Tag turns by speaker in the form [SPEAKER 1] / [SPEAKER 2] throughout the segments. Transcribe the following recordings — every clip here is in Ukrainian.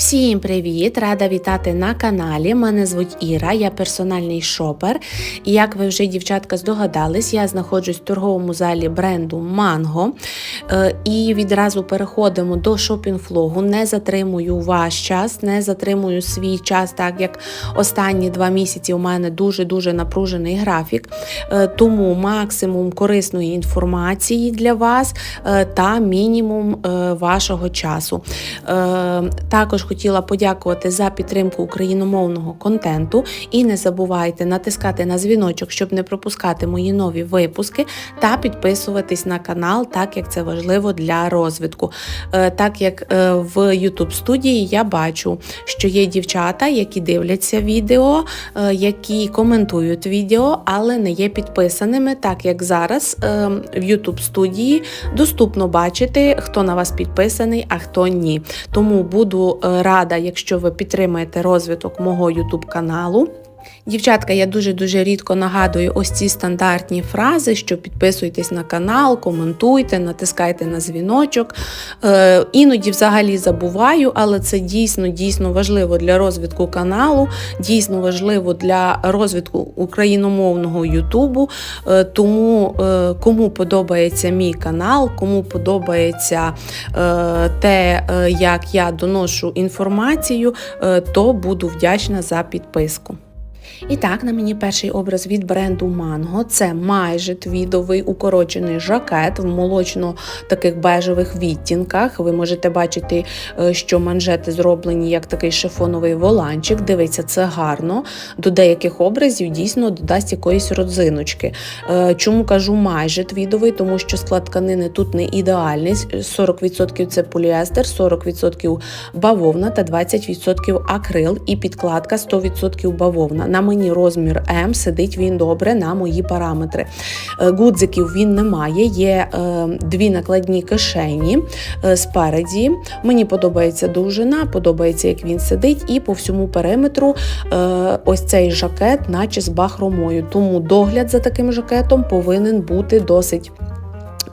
[SPEAKER 1] Всім привіт! Рада вітати на каналі. Мене звуть Іра, я персональний шопер. І як ви вже, дівчатка, здогадались, я знаходжусь в торговому залі бренду Mango. Е, І відразу переходимо до шопінг-флогу. Не затримую ваш час, не затримую свій час, так як останні два місяці у мене дуже-дуже напружений графік. Е, Тому максимум корисної інформації для вас е, та мінімум вашого часу. Також хотіла подякувати за підтримку україномовного контенту. І не забувайте натискати на дзвіночок, щоб не пропускати мої нові випуски, та підписуватись на канал, так як це важливо для розвитку. Е, Так як е, в YouTube студії я бачу, що є дівчата, які дивляться відео, е, які коментують відео, але не є підписаними, так як зараз в YouTube студії доступно бачити, хто на вас підписаний, а хто ні. Тому буду рада, якщо ви підтримаєте розвиток мого YouTube каналу. Дівчатка, я дуже-дуже рідко нагадую ось ці стандартні фрази, що підписуйтесь на канал, коментуйте, натискайте на дзвіночок. Е, іноді взагалі забуваю, але це дійсно дійсно важливо для розвитку каналу, дійсно важливо для розвитку україномовного Ютубу. Е, тому е, кому подобається мій канал, кому подобається е, те, е, як я доношу інформацію, е, то буду вдячна за підписку. І так, на мені перший образ від бренду Mango. Це майже твідовий укорочений жакет в молочно таких бежевих відтінках. Ви можете бачити, е, що манжети зроблені як такий шифоновий воланчик. Дивіться, це гарно. До деяких образів дійсно додасть якоїсь родзиночки. Е, Чому кажу майже твідовий? Тому що склад тканини тут не ідеальний. 40% це поліестер, 40% бавовна та 20% акрил, і підкладка 100% бавовна. Мені розмір М, сидить він добре на мої параметри. Е, Гудзиків він не має, є е, дві накладні кишені е, спереді. Мені подобається довжина, подобається, як він сидить, і по всьому периметру ось цей жакет, наче з бахромою. Тому догляд за таким жакетом повинен бути досить.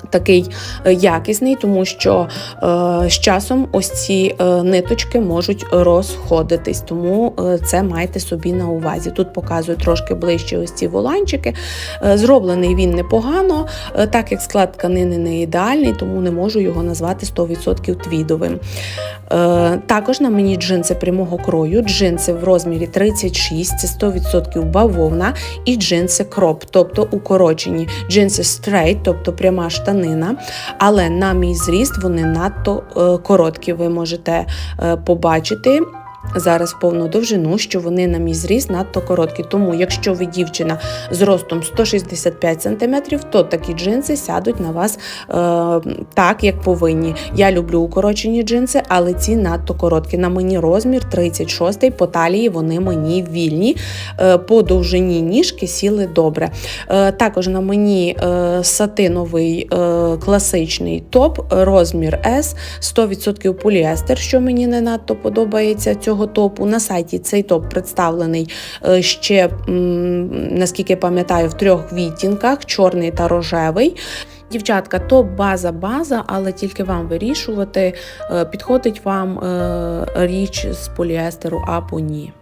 [SPEAKER 1] Такий е, якісний, тому що е, з часом ось ці е, ниточки можуть розходитись, тому це майте собі на увазі. Тут показую трошки ближче ось ці воланчики. Зроблений він непогано, так як склад тканини не ідеальний, тому не можу його назвати 100% твідовим. Також на мені джинси прямого крою, джинси в розмірі 36, це 100% бавовна, і джинси кроп, тобто укорочені джинси straight, тобто пряма штанина. Але на мій зріст вони надто е, короткі. Ви можете е, побачити. Зараз в повну довжину, що вони на мій зріст надто короткі. Тому, якщо ви дівчина з ростом 165 см, то такі джинси сядуть на вас е, так, як повинні. Я люблю укорочені джинси, але ці надто короткі. На мені розмір 36 по талії вони мені вільні. Е, по довжині ніжки сіли добре. Е, також на мені е, сатиновий е, класичний топ, розмір S, 100% поліестер, що мені не надто подобається цього топу. На сайті цей топ представлений е, ще, наскільки пам'ятаю, в трьох відтінках: чорний та рожевий. Дівчатка, топ база база, але тільки вам вирішувати, е, підходить вам е, річ з поліестеру або ні.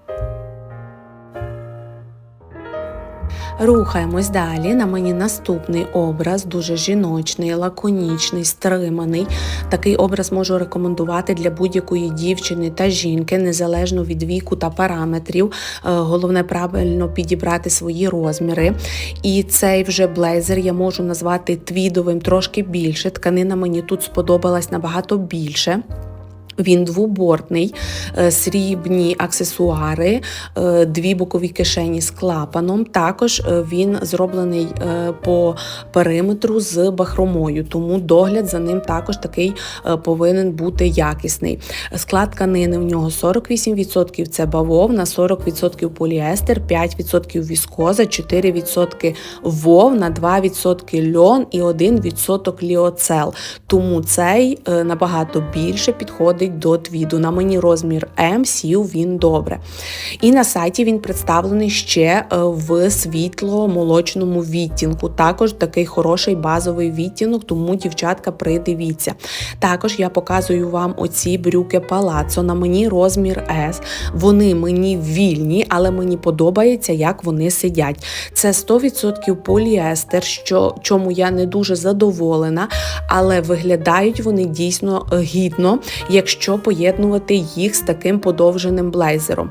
[SPEAKER 1] Рухаємось далі. На мені наступний образ, дуже жіночний, лаконічний, стриманий. Такий образ можу рекомендувати для будь-якої дівчини та жінки, незалежно від віку та параметрів. Е, Головне правильно підібрати свої розміри. І цей вже блейзер я можу назвати твідовим трошки більше. Тканина мені тут сподобалась набагато більше. Він двобортний, е, срібні аксесуари, е, дві бокові кишені з клапаном. Також е, він зроблений по периметру з бахромою, тому догляд за ним також такий повинен бути якісний. Склад тканини в нього 48% це бавовна, 40% поліестер, 5% віскоза, 4% вовна, 2% льон і 1% ліоцел. Тому цей набагато більше підходить підходить до твіду. На мені розмір М, сів він добре. І на сайті він представлений ще е, в світло-молочному відтінку. Також такий хороший базовий відтінок, тому, дівчатка, придивіться. Також я показую вам оці брюки палацо. На мені розмір S. Вони мені вільні, але мені подобається, як вони сидять. Це 100% поліестер, що чому я не дуже задоволена, але виглядають вони дійсно гідно, якщо поєднувати їх з таким подовженим блейзером.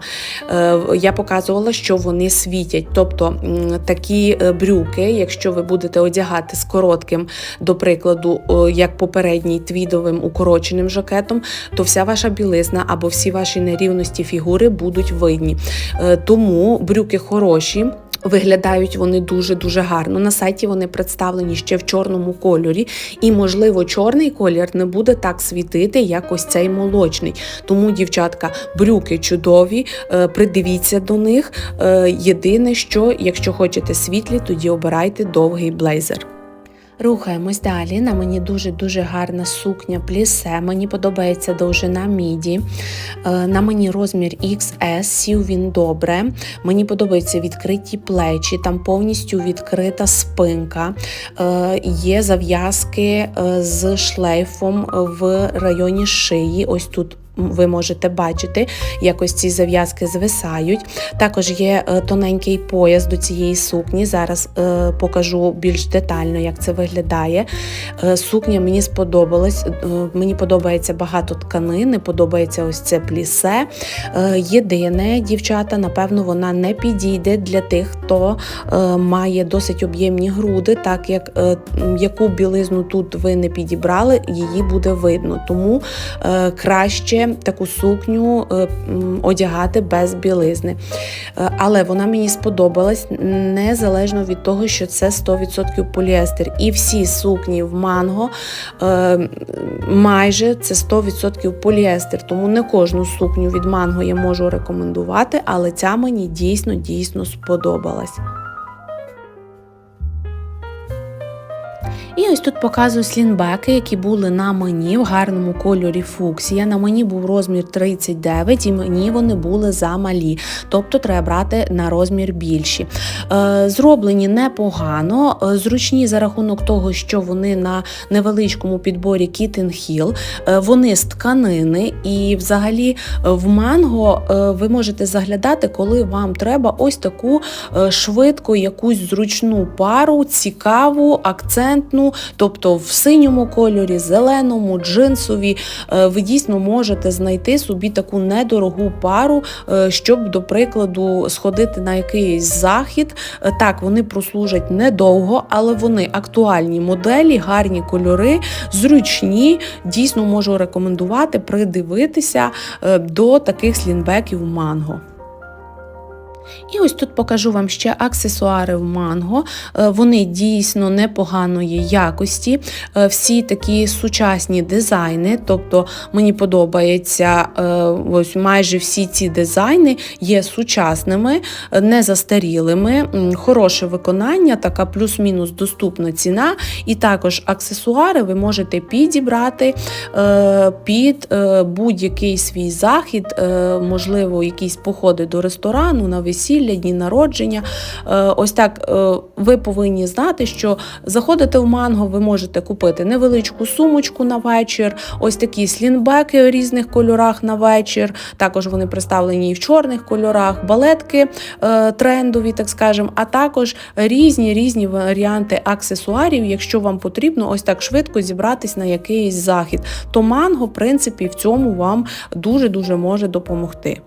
[SPEAKER 1] Е, Я показувала, що вони світять. Тобто такі е, брюки, якщо ви будете одягати з коротким, до прикладу, як попередній твідовим укороченим жакетом, то вся ваша білизна або всі ваші нерівності фігури будуть видні. Е, Тому брюки хороші. Виглядають вони дуже-дуже гарно. На сайті вони представлені ще в чорному кольорі, і, можливо, чорний колір не буде так світити, як ось цей молочний. Тому, дівчатка, брюки чудові, е, придивіться до них. Е, Єдине, що якщо хочете світлі, тоді обирайте довгий блейзер. Рухаємось далі. На мені дуже-дуже гарна сукня плісе. Мені подобається довжина міді. Е, На мені розмір XS, сів він добре. Мені подобаються відкриті плечі, там повністю відкрита спинка. Е, Є зав'язки е, з шлейфом в районі шиї. Ось тут. Ви можете бачити, як ось ці зав'язки звисають. Також є е, тоненький пояс до цієї сукні. Зараз е, покажу більш детально, як це виглядає. Е, Сукня мені сподобалась. Мені подобається багато тканини, подобається ось це плісе. Єдине, дівчата, напевно, вона не підійде для тих, хто має досить об'ємні груди, так як яку білизну тут ви не підібрали, її буде видно. Тому е, таку сукню е, одягати без білизни. Е, Але вона мені сподобалась незалежно від того, що це 100% поліестер. І всі сукні в манго е, майже це 100% поліестер. Тому не кожну сукню від манго я можу рекомендувати, але ця мені дійсно дійсно сподобалась. І ось тут показую слінбеки, які були на мені в гарному кольорі фуксія. На мені був розмір 39, і мені вони були замалі. Тобто треба брати на розмір більші. Е, зроблені непогано, е, зручні за рахунок того, що вони на невеличкому підборі Kitten Hill. Е, вони з тканини, і взагалі в манго ви можете заглядати, коли вам треба ось таку швидку якусь зручну пару, цікаву, акцентну, тобто в синьому кольорі, зеленому, джинсові. Е, Ви дійсно можете знайти собі таку недорогу пару, е, щоб, до прикладу, сходити на якийсь захід. Е, Так, вони прослужать недовго, але вони актуальні моделі, гарні кольори, зручні. Дійсно можу рекомендувати придивитися до таких слінбеків манго. І ось тут покажу вам ще аксесуари в манго. Е, Вони дійсно непоганої якості. Е, Всі такі сучасні дизайни. Тобто мені подобається е, ось майже всі ці дизайни є сучасними, не застарілими, хороше виконання, така плюс-мінус доступна ціна. І також аксесуари ви можете підібрати під будь-який свій захід, можливо, якісь походи до ресторану, на весілля, дні народження. Е, Ось так е, ви повинні знати, що заходите в манго, ви можете купити невеличку сумочку на вечір, ось такі слінбеки у різних кольорах на вечір. Також вони представлені і в чорних кольорах, балетки е, трендові, так скажемо, а також різні різні варіанти аксесуарів, якщо вам потрібно ось так швидко зібратись на якийсь захід. То манго, в принципі, в цьому вам дуже дуже може допомогти.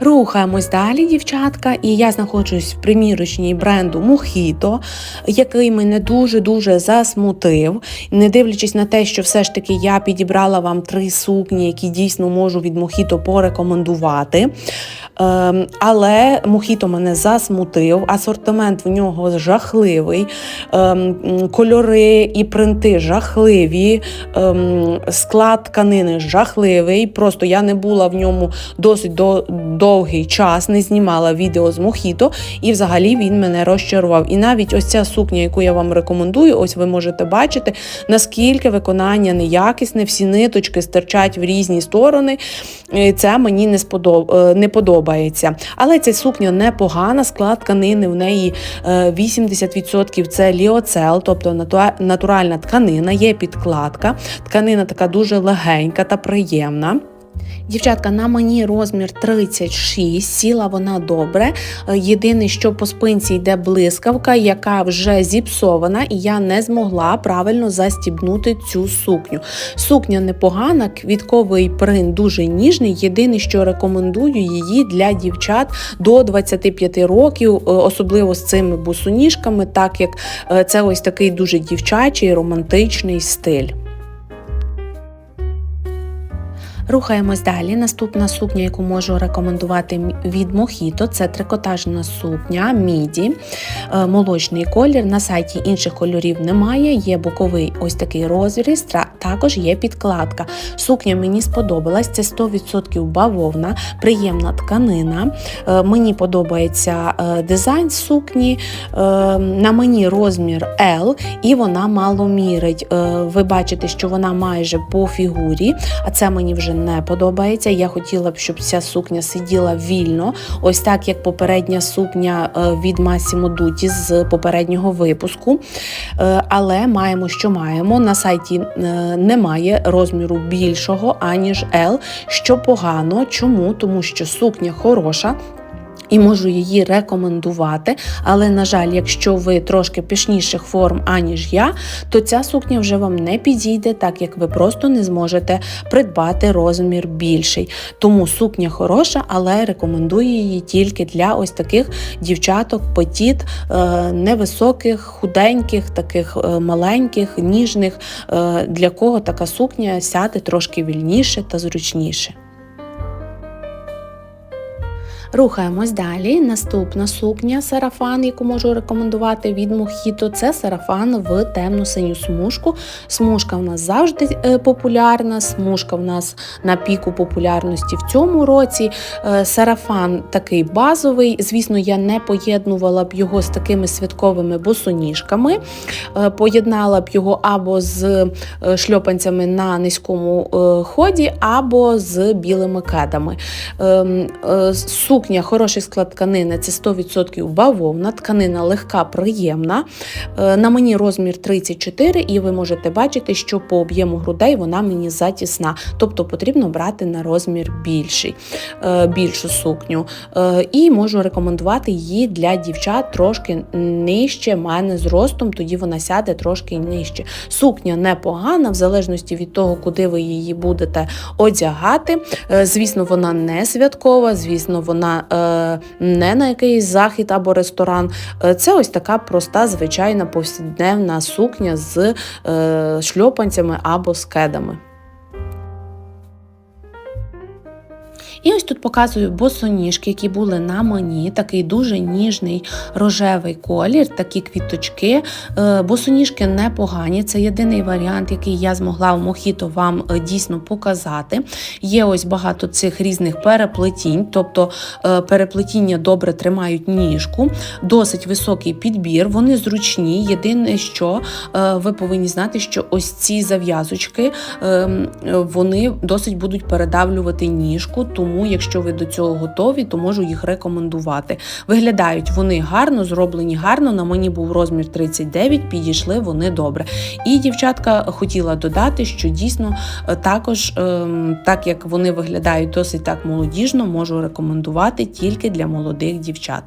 [SPEAKER 1] Рухаємось далі, дівчатка, і я знаходжусь в примірочній бренду Мохіто, який мене дуже-дуже засмутив, не дивлячись на те, що все ж таки я підібрала вам три сукні, які дійсно можу від Мохіто порекомендувати. Ем, Але мохіто мене засмутив, асортимент в нього жахливий, ем, кольори і принти жахливі, ем, склад тканини жахливий. Просто я не була в ньому досить довгий час, не знімала відео з мохіто, і взагалі він мене розчарував. І навіть ось ця сукня, яку я вам рекомендую, ось ви можете бачити, наскільки виконання неякісне, всі ниточки стирчать в різні сторони. Е, Це мені не, сподоб... е, подобається. Але ця сукня непогана, склад тканини в неї е, 80% це ліоцел, тобто натуральна тканина, є підкладка. Тканина така дуже легенька та приємна. Дівчатка, на мені розмір 36, сіла вона добре. Е, Єдине, що по спинці йде блискавка, яка вже зіпсована, і я не змогла правильно застібнути цю сукню. Сукня непогана, квітковий принт дуже ніжний. Єдине, що рекомендую її для дівчат до 25 років, е, особливо з цими босоніжками, так як е, це ось такий дуже дівчачий романтичний стиль. Рухаємось далі. Наступна сукня, яку можу рекомендувати від Мохіто, це трикотажна сукня міді, е, молочний колір. На сайті інших кольорів немає. Є боковий ось такий розріз, також є підкладка. Сукня мені сподобалась. Це 100% бавовна, приємна тканина. Е, Мені подобається е, дизайн сукні. На мені розмір L, і вона мало мірить. Ви бачите, що вона майже по фігурі, а це мені вже не подобається. Я хотіла б, щоб ця сукня сиділа вільно, ось так як попередня сукня е, від Massimo Dutti з попереднього випуску. Е, Але маємо, що маємо. На сайті е, немає розміру більшого, аніж L, що погано. Чому? Тому що сукня хороша. І можу її рекомендувати, але на жаль, якщо ви трошки пишніших форм, аніж я, то ця сукня вже вам не підійде, так як ви просто не зможете придбати розмір більший. Тому сукня хороша, але рекомендую її тільки для ось таких дівчаток, петіт, е, невисоких, худеньких, таких е, маленьких, ніжних, е, для кого така сукня сяде трошки вільніше та зручніше. Рухаємось далі. Наступна сукня сарафан, яку можу рекомендувати від Мохіто, це сарафан в темно-синю смужку. Смужка в нас завжди е, популярна, смужка в нас на піку популярності в цьому році. Е, Сарафан такий базовий. Звісно, я не поєднувала б його з такими святковими босоніжками. Е, Поєднала б його або з шльопанцями на низькому ході, або з білими кедами. Ем, е, Сукня, хороший склад тканини це 100% бавовна, тканина легка, приємна. Е, На мені розмір 34, і ви можете бачити, що по об'єму грудей вона мені затісна, тобто потрібно брати на розмір більший, е, більшу сукню. Е, І можу рекомендувати її для дівчат трошки нижче мене зростом, тоді вона сяде трошки нижче. Сукня непогана, в залежності від того, куди ви її будете одягати. Звісно, вона не святкова, звісно, вона е, не на якийсь захід або ресторан. Е, Це ось така проста, звичайна повсякденна сукня з е, шльопанцями або з кедами. І ось тут показую босоніжки, які були на мені. Такий дуже ніжний рожевий колір, такі квіточки. Е, Босоніжки непогані. Це єдиний варіант, який я змогла в Мохіто вам е, дійсно показати. Є ось багато цих різних переплетінь, тобто е, переплетіння добре тримають ніжку, досить високий підбір, вони зручні. Єдине, що ви повинні знати, що ось ці зав'язочки е, вони досить будуть передавлювати ніжку. Тому, якщо ви до цього готові, то можу їх рекомендувати. Виглядають вони гарно, зроблені гарно. На мені був розмір 39, підійшли вони добре. І дівчатка хотіла додати, що дійсно е, також, ем, так як вони виглядають досить так молодіжно, можу рекомендувати тільки для молодих дівчат.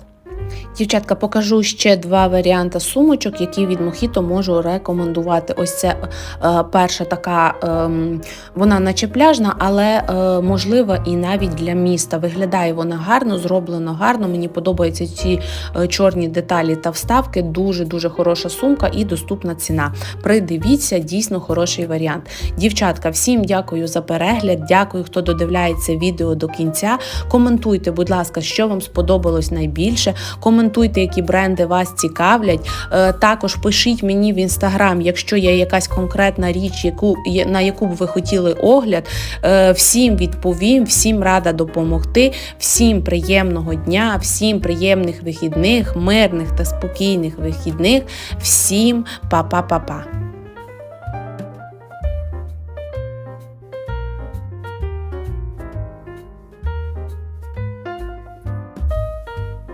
[SPEAKER 1] Дівчатка, покажу ще два варіанти сумочок, які від Мохіто можу рекомендувати. Ось це е, перша така, ем, вона наче пляжна, але е, можливо і навіть для міста. Виглядає вона гарно, зроблено гарно. Мені подобаються ці е, чорні деталі та вставки. Дуже дуже хороша сумка і доступна ціна. Придивіться, дійсно хороший варіант. Дівчатка, всім дякую за перегляд. Дякую, хто додивляється відео до кінця. Коментуйте, будь ласка, що вам сподобалось найбільше. Коментуйте, які бренди вас цікавлять. Е, Також пишіть мені в інстаграм, якщо є якась конкретна річ, яку на яку б ви хотіли огляд. Е, Всім відповім, всім рада допомогти. Всім приємного дня, всім приємних вихідних, мирних та спокійних вихідних. Всім па-па-па-па.